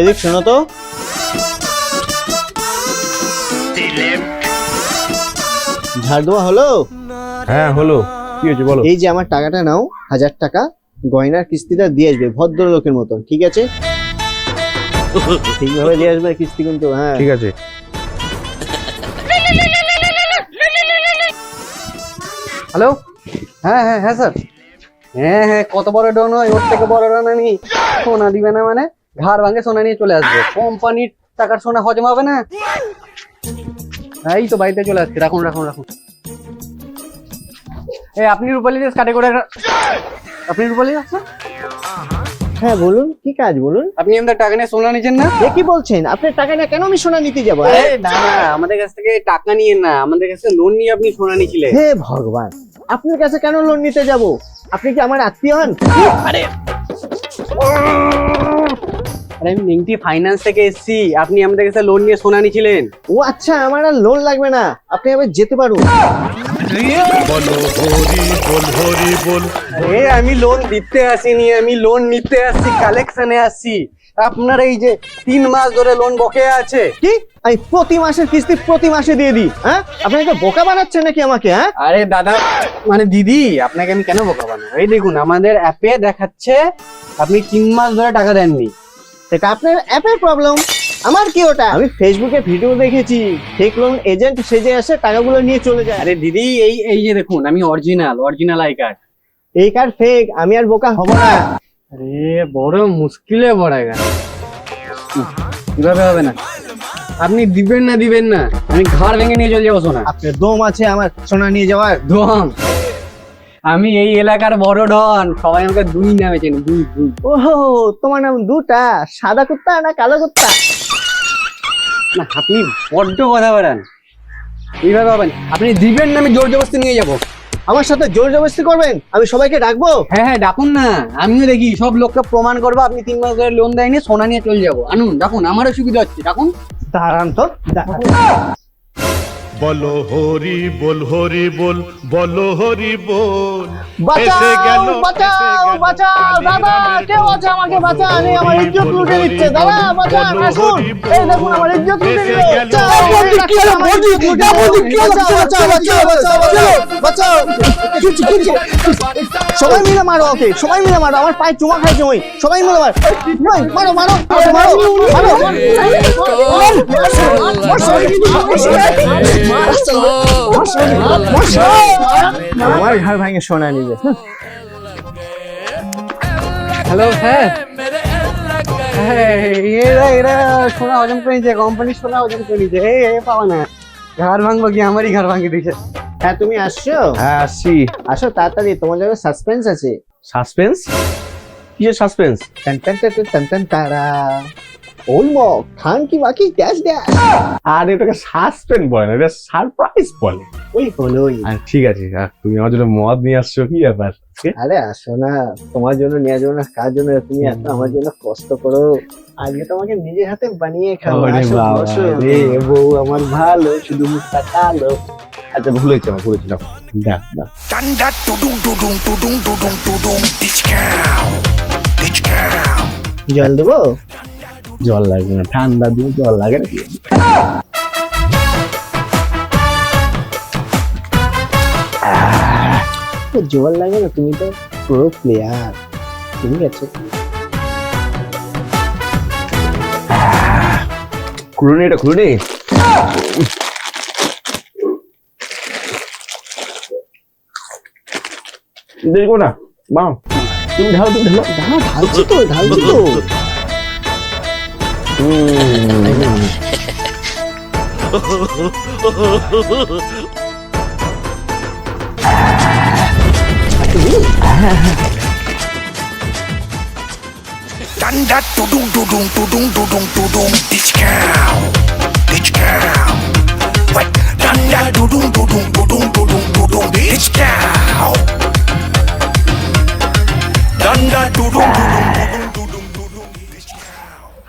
এদিক শোনো তো। ঝাড় দেওয়া হলো হ্যাঁ হলো কি হয়েছে বলো। এই যে আমার টাকাটা নাও হাজার টাকা গয়নার কিস্তিটা দিয়ে আসবে ভদ্রলোকের মতন ঠিক আছে? ঠিকভাবে দিয়ে আসবে কিস্তি কিন্তু হ্যাঁ। ঠিক আছে। হ্যালো? হ্যাঁ হ্যাঁ হ্যাঁ স্যার। হ্যাঁ হ্যাঁ কত বড় ডন হয় ওর থেকে বড় ডন আমি সোনা দিবে না মানে? ঘর ভাঙে সোনা নিয়ে চলে আসবে। কোম্পানির টাকার সোনা হজম হবে না? এই তো বাড়িতে চলে আসছে। রাখুন রাখুন রাখুন। এই আপনি রূপালী দেশ কাটে করে আপনি রূপালী দাস না? হ্যাঁ বলুন কি কাজ বলুন? আপনি আমাদের টাকা নিয়ে সোনা নিচ্ছেন না? এ কি বলছেন? আপনার টাকা না কেন আমি সোনা নিতে যাব? আরে না না আমাদের কাছ থেকে টাকা নিয়ে না আমাদের কাছে লোন নিয়ে আপনি সোনা নিয়েছিলেন। হে ভগবান আপনার কাছে কেন লোন নিতে যাব? আপনি কি আমার আত্মীয় হন? আরে! আরে আমি নিংটি ফাইন্যান্স থেকে এসেছি। আপনি আমাদের কাছে লোন নিয়ে সোনা নিয়েছিলেন ও আচ্ছা আমার আর লোন লাগবে না। আপনি আবার যেতে পারুন। এ আমি লোন দিতে আসিনি আমি লোন নিতে আসছি কালেকশনে আসছি। আপনার এই যে তিন মাস ধরে লোন বকে আছে। কি? আমি প্রতি মাসের কিস্তি প্রতি মাসে দিয়ে দিই হ্যাঁ? আপনাকে বোকা বানাচ্ছেন নাকি আমাকে হ্যাঁ? আরে দাদা মানে দিদি আপনাকে আমি কেন বোকা বানাবো? এই দেখুন আমাদের অ্যাপে দেখাচ্ছে আপনি তিন মাস ধরে টাকা দেননি। সেটা আপনার অ্যাপের প্রবলেম আমার কি ওটা? আমি ফেসবুকে ভিডিও দেখেছি। ফেক লোন এজেন্ট সেজে আসে টাকাগুলো নিয়ে চলে যায়। আরে দিদি এই এই যে দেখুন আমি অরিজিনাল অরিজিনাল আই কার্ড এই কার্ড ফেক আমি আর বোকা হব না। আরে বড় মুশকিলে পড়ে গেল। কীভাবে হবে না? আপনি দিবেন না দিবেন না। আমি ঘর ভেঙে নিয়ে চলে যাব সোনা। আপনার দম আছে আমার সোনা নিয়ে যাওয়ার। ডন আমি এই এলাকার বড় ডন সবাই আমাকে দুই নামে চেনে দুই দুই। ওহো তোমার নাম দুটা? সাদা কুত্তা না কালো কুত্তা? না আপনি বড্ড কথা বলেন। এইভাবে হবেন আপনি দিবেন না আমি জোর জবরদস্তি নিয়ে যাব। আমার সাথে জোর জবরদস্তি করবেন? আমি সবাইকে ডাকবো? হ্যাঁ হ্যাঁ ডাকুন না। আমিও দেখি সব লোককে প্রমাণ করব আপনি তিন মাস ধরে লোন দেয়নি সোনা নিয়ে চলে যাব। আনুন ডাকুন আমারও সুবিধা হচ্ছে ডাকুন। দাঁড়ান তো দাঁড়ান। বলো হরি বল হরি বল বলো হরি বল এসে গেল, বাঁচাও বাঁচাও দাদা কেউ আছে আমাকে বাঁচান আমি আমার ইজ্জত লুটে নিচ্ছে দাদা বাঁচান আসুন এই দেখুন আমার ইজ্জত লুটে গেল, বাঁচাও, কি বাঁচাও, বাঁচাও, বাঁচাও, বাঁচাও, বাঁচাও, বাঁচাও। কিছু, কিছু। সবাই মিলে মারো ওকে সবাই মিলে মারো আমার পায়ে চুমা খাইছে ওই সবাই মিলে মারো এই, নয়, মারো মারো মারো মারো আমার ঘর ভাঙে সোনা নিবে হ্যালো হ্যাঁ হ্যাঁ, এরা এরা সোনা হজম করে নিচ্ছে কোম্পানি সোনা হজম করে নিচ্ছে ঘর ভাঙবো কি আমারই ঘর ভাঙিয়ে দিয়েছে হ্যাঁ তুমি আসছো হ্যাঁ তাড়াতাড়ি তোমার সাসপেন্স আছে সাসপেন্স কিসের সাসপেন্স টান ওলমো খান কি বাকি ড্যাশ ড্যাশ আর এটাকে সাসপেন্স বলে না এটা সারপ্রাইজ বলে। ওই হলোই। আর ঠিক আছে তুমি আমার জন্য মদ নিয়ে আসছো কি ব্যাপার? আরে আসো না তোমার জন্য নিয়ে যাব না কার জন্য? তুমি এত আমার জন্য কষ্ট করো। আজকে তোমাকে নিজের হাতে বানিয়ে খাব বউ আমার ভালো শুধু মুখটা কালো। আচ্ছা ভুল হয়েছে আমার ভুলেছিলাম দেখ দেখ। Tudung tudung Ditch cow জল দেবো? জল লাগবে না, ঠান্ডা দিন জল লাগে নাকি জল লাগে না, তুমি তো প্রো প্লেয়ার ঠিক আছে খুলুনি এটা, খুলুনি দেখব না, বাও। তুমি ঢালো তুমি ঢালো। ঢাল ঢালছি তো ঢালছি তো Done that, do-dung, do-dung, do-dung, do-dung, do-dung, discount.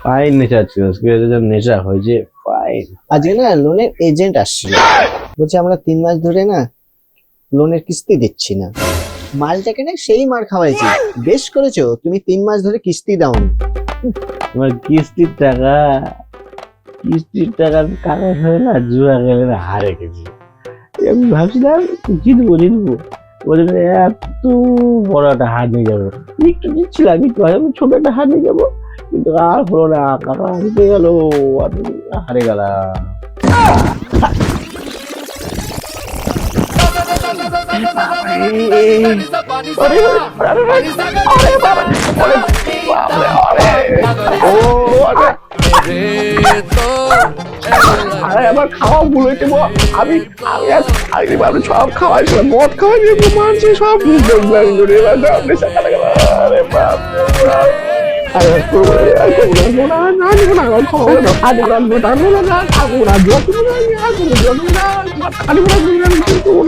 Fine nature ছিল। নেচা হয়েছে। ফাইন আজকে না লোনের এজেন্ট আসছিল। বলছে আমরা তিন মাস ধরে না লোনের কিস্তি দিচ্ছি না। মালটাকে না সেই মার খাওয়াইছি। বেশ করেছ তুমি তিন মাস ধরে কিস্তি দাও তোমার কিস্তির টাকা কিস্তির টাকা কাগজ হয়ে না জুয়া গেলে না হারে গেছি। আমি ভাবছিলাম জিতবো জিতবো। বলে এত বড় একটা হার নিয়ে যাব। একটু জিতছিলাম একটু। আমি ছোট একটা হার নিয়ে যাব। কিন্তু আর হলো না কাকা হারিয়ে গেল আমি হারে গেলাম আমার খাওয়া ভুল হয়েছে আমি আমি সব খাওয়াই ছিল মদ খাওয়াই মানছি সব ভুল করে ঠাকুর